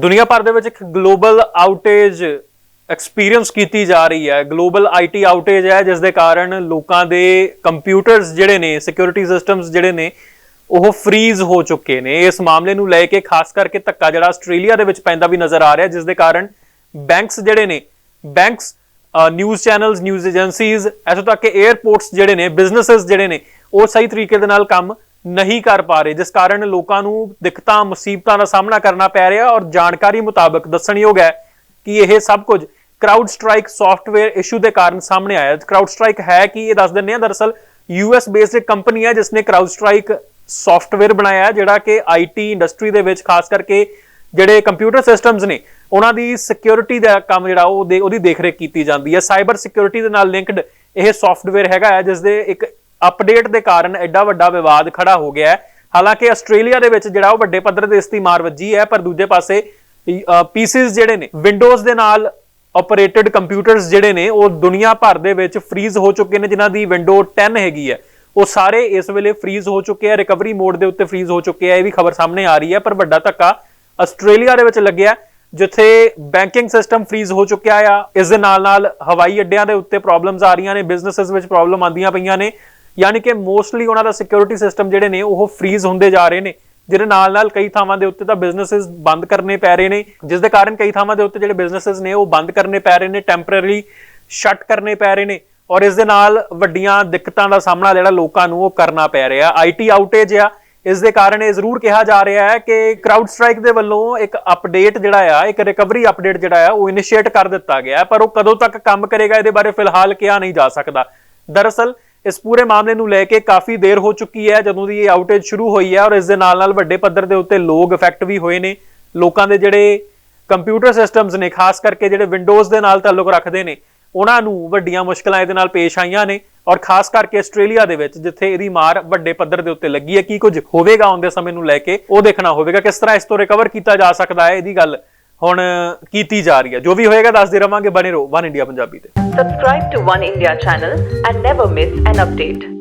ਦੁਨੀਆ ਭਰ ਦੇ ਵਿੱਚ ਇੱਕ ਗਲੋਬਲ ਆਊਟੇਜ ਐਕਸਪੀਰੀਅੰਸ ਕੀਤੀ ਜਾ ਰਹੀ ਹੈ। ਗਲੋਬਲ ਆਈਟੀ ਆਊਟੇਜ ਹੈ, ਜਿਸ ਦੇ ਕਾਰਨ ਲੋਕਾਂ ਦੇ ਕੰਪਿਊਟਰਸ ਜਿਹੜੇ ਨੇ ਸਿਕਿਉਰਿਟੀ ਸਿਸਟਮਸ ਜਿਹੜੇ ਨੇ, ਉਹ ਫ੍ਰੀਜ਼ ਹੋ ਚੁੱਕੇ ਨੇ। ਇਸ ਮਾਮਲੇ ਨੂੰ ਲੈ ਕੇ ਖਾਸ ਕਰਕੇ ਧੱਕਾ ਜਿਹੜਾ ਆਸਟ੍ਰੇਲੀਆ ਦੇ ਵਿੱਚ ਪੈਂਦਾ ਵੀ ਨਜ਼ਰ ਆ ਰਿਹਾ, ਜਿਸ ਦੇ ਕਾਰਨ ਬੈਂਕਸ ਜਿਹੜੇ ਨੇ banks news channels news agencies ਐਸੋ ਤੱਕ ਕਿ 에ਅਰਪੋਰਟਸ ਜਿਹੜੇ ਨੇ ਬਿਜ਼ਨੈਸਸ ਜਿਹੜੇ ਨੇ, ਉਹ ਸਹੀ ਤਰੀਕੇ ਦੇ ਨਾਲ ਕੰਮ ਨਹੀਂ ਕਰ ਪਾ ਰਹੇ, ਜਿਸ ਕਾਰਨ ਲੋਕਾਂ ਨੂੰ ਦਿੱਕਤਾਂ, ਮੁਸੀਬਤਾਂ ਦਾ ਸਾਹਮਣਾ ਕਰਨਾ ਪੈ ਰਿਹਾ ਔਰ ਜਾਣਕਾਰੀ ਮੁਤਾਬਕ ਦੱਸਣਯੋਗ ਹੈ ਕਿ ਇਹ ਸਭ ਕੁਝ ਕਰਾਊਡ ਸਟ੍ਰਾਈਕ ਸੌਫਟਵੇਅਰ ਇਸ਼ੂ ਦੇ ਕਾਰਨ ਸਾਹਮਣੇ ਆਇਆ। ਕਰਾਊਡ ਸਟ੍ਰਾਈਕ ਹੈ ਕਿ, ਇਹ ਦੱਸ ਦਿੰਦੇ ਆ ਦਰਅਸਲ ਯੂਐਸ ਬੇਸਡ ਇੱਕ ਕੰਪਨੀ ਹੈ ਜਿਸ ਨੇ ਕਰਾਊਡ ਸਟ੍ਰਾਈਕ ਸੌਫਟਵੇਅਰ ਬਣਾਇਆ ਹੈ, ਜਿਹੜਾ ਕਿ ਆਈਟੀ ਇੰਡਸਟਰੀ ਦੇ ਵਿੱਚ ਖਾਸ ਕਰਕੇ ਜਿਹੜੇ ਕੰਪਿਊਟਰ ਸਿਸਟਮਸ ਨੇ, ਉਹਨਾਂ ਦੀ ਸਿਕਿਉਰਿਟੀ ਦਾ ਕੰਮ ਜਿਹੜਾ ਉਹ ਦੇ ਉਹਦੀ ਦੇਖਰੇਖ ਕੀਤੀ ਜਾਂਦੀ ਹੈ। ਸਾਈਬਰ ਸਿਕਿਉਰਿਟੀ ਦੇ ਨਾਲ ਲਿੰਕਡ ਇਹ ਸੌਫਟਵੇਅਰ ਹੈਗਾ ਹੈ ਜਿਸ ਦੇ ਇੱਕ ਅਪਡੇਟ ਦੇ ਕਾਰਨ ਐਡਾ ਵੱਡਾ ਵਿਵਾਦ ਖੜਾ ਹੋ ਗਿਆ ਹੈ। ਹਾਲਾਂਕਿ ਆਸਟ੍ਰੇਲੀਆ ਦੇ ਵਿੱਚ ਜਿਹੜਾ ਉਹ ਵੱਡੇ ਪੱਧਰ ਤੇ ਇਸ ਦੀ ਮਾਰ ਵੱਜੀ ਹੈ, ਪਰ ਦੂਜੇ ਪਾਸੇ ਪੀਸਿਸ ਜਿਹੜੇ ਨੇ ਵਿੰਡੋਜ਼ ਦੇ ਨਾਲ ਆਪਰੇਟਡ ਕੰਪਿਊਟਰਸ ਜਿਹੜੇ ਨੇ, ਉਹ ਦੁਨੀਆ ਭਰ ਦੇ ਵਿੱਚ ਫ੍ਰੀਜ਼ ਹੋ ਚੁੱਕੇ ਨੇ, ਜਿਨ੍ਹਾਂ ਦੀ ਵਿੰਡੋ 10 ਹੈਗੀ ਹੈ। ਉਹ ਸਾਰੇ ਇਸ ਵੇਲੇ ਫ੍ਰੀਜ਼ ਹੋ ਚੁੱਕੇ ਆ ਰਿਕਵਰੀ ਮੋਡ ਦੇ ਉੱਤੇ ਫ੍ਰੀਜ਼ ਹੋ ਚੁੱਕੇ ਆ, ਇਹ ਵੀ ਖਬਰ ਸਾਹਮਣੇ ਆ ਰਹੀ ਹੈ, ਪਰ ਵੱਡਾ ਧੱਕਾ ਆਸਟ੍ਰੇਲੀਆ ਦੇ ਵਿੱਚ ਲੱਗਿਆ, ਜਿੱਥੇ ਬੈਂਕਿੰਗ ਸਿਸਟਮ ਫ੍ਰੀਜ਼ ਹੋ ਚੁੱਕਿਆ ਆ। ਇਸ ਦੇ ਨਾਲ ਨਾਲ ਹਵਾਈ ਅੱਡਿਆਂ ਦੇ ਉੱਤੇ ਪ੍ਰੋਬਲਮਸ ਆ ਰਹੀਆਂ ਨੇ ਬਿਜ਼ਨੈਸਸ ਵਿੱਚ ਪ੍ਰੋਬਲਮ ਆਉਂਦੀਆਂ ਪਈਆਂ ਨੇ। ਯਾਨੀ ਕਿ ਮੋਸਟਲੀ ਉਹਨਾਂ ਦਾ ਸਿਕਿਉਰਿਟੀ ਸਿਸਟਮ ਜਿਹੜੇ ਨੇ ਉਹ ਫ੍ਰੀਜ਼ ਹੁੰਦੇ ਜਾ ਰਹੇ ਨੇ, ਜਿਹਦੇ ਨਾਲ ਨਾਲ ਕਈ ਥਾਵਾਂ ਦੇ ਉੱਤੇ ਤਾਂ ਬਿਜ਼ਨੈਸਸ ਬੰਦ ਕਰਨੇ ਪੈ ਰਹੇ ਨੇ ਜਿਸ ਦੇ ਕਾਰਨ ਕਈ ਥਾਵਾਂ ਦੇ ਉੱਤੇ ਜਿਹੜੇ ਬਿਜ਼ਨੈਸਸ ਨੇ ਉਹ ਬੰਦ ਕਰਨੇ ਪੈ ਰਹੇ ਨੇ ਟੈਂਪਰੇਰੀ ਸ਼ਟ ਕਰਨੇ ਪੈ ਰਹੇ ਨੇ ਔਰ ਇਸ ਦੇ ਨਾਲ ਵੱਡੀਆਂ ਦਿੱਕਤਾਂ ਦਾ ਸਾਹਮਣਾ ਜਿਹੜਾ ਲੋਕਾਂ ਨੂੰ ਉਹ ਕਰਨਾ ਪੈ ਰਿਹਾ। ਆਈਟੀ ਆਊਟੇਜ ਆ, ਇਸ ਦੇ ਕਾਰਨ ਇਹ ਜ਼ਰੂਰ ਕਿਹਾ ਜਾ ਰਿਹਾ ਹੈ ਕਿ ਕਰਾਊਡ ਸਟ੍ਰਾਈਕ ਦੇ ਵੱਲੋਂ ਇੱਕ ਅਪਡੇਟ ਜਿਹੜਾ ਆ, ਇੱਕ ਰਿਕਵਰੀ ਅਪਡੇਟ ਜਿਹੜਾ ਆ, ਉਹ ਇਨੀਸ਼ੀਏਟ ਕਰ ਦਿੱਤਾ ਗਿਆ ਪਰ ਉਹ ਕਦੋਂ ਤੱਕ ਕੰਮ ਕਰੇਗਾ, ਇਹਦੇ ਬਾਰੇ ਫਿਲਹਾਲ ਕਿਹਾ ਨਹੀਂ ਜਾ ਸਕਦਾ। ਦਰਅਸਲ ਇਸ ਪੂਰੇ ਮਾਮਲੇ ਨੂੰ ਲੈ ਕੇ ਕਾਫੀ ਦੇਰ ਹੋ ਚੁੱਕੀ ਹੈ, ਜਦੋਂ ਦੀ ਇਹ ਆਊਟੇਜ ਸ਼ੁਰੂ ਹੋਈ ਹੈ ਔਰ ਇਸ ਦੇ ਨਾਲ ਨਾਲ ਵੱਡੇ ਪੱਧਰ ਦੇ ਉੱਤੇ ਲੋਕ ਇਫੈਕਟ ਵੀ ਹੋਏ ਨੇ। ਲੋਕਾਂ ਦੇ ਜਿਹੜੇ ਕੰਪਿਊਟਰ ਸਿਸਟਮਸ ਨੇ, ਖਾਸ ਕਰਕੇ ਜਿਹੜੇ ਵਿੰਡੋਜ਼ ਦੇ ਨਾਲ ਤਾਲੁਕ ਰੱਖਦੇ ਨੇ, ਉਹਨਾਂ ਨੂੰ ਵੱਡੀਆਂ ਮੁਸ਼ਕਲਾਂ ਇਹਦੇ ਨਾਲ ਪੇਸ਼ ਆਈਆਂ ਨੇ ਔਰ ਖਾਸ ਕਰਕੇ ਆਸਟ੍ਰੇਲੀਆ ਦੇ ਵਿੱਚ, ਜਿੱਥੇ ਇਹਦੀ ਮਾਰ ਵੱਡੇ ਪੱਧਰ ਦੇ ਉੱਤੇ ਲੱਗੀ ਹੈ, ਕੀ ਕੁਝ ਹੋਵੇਗਾ ਆਉਂਦੇ ਸਮੇਂ ਨੂੰ ਲੈ ਕੇ ਉਹ ਦੇਖਣਾ ਹੋਵੇਗਾ ਕਿਸ ਤਰ੍ਹਾਂ ਇਸ ਤੋਂ ਰਿਕਵਰ ਕੀਤਾ ਜਾ ਸਕਦਾ ਹੈ, ਇਹਦੀ ਗੱਲ ਹੁਣ ਕੀਤੀ ਜਾ ਰਹੀ ਹੈ ਜੋ ਵੀ ਹੋਏਗਾ ਦੱਸਦੇ ਰਵਾਂਗੇ ਬਣੇ ਰਹੋ ਵਨ ਇੰਡੀਆ ਪੰਜਾਬੀ ਤੇ subscribe to one India channel and never miss an update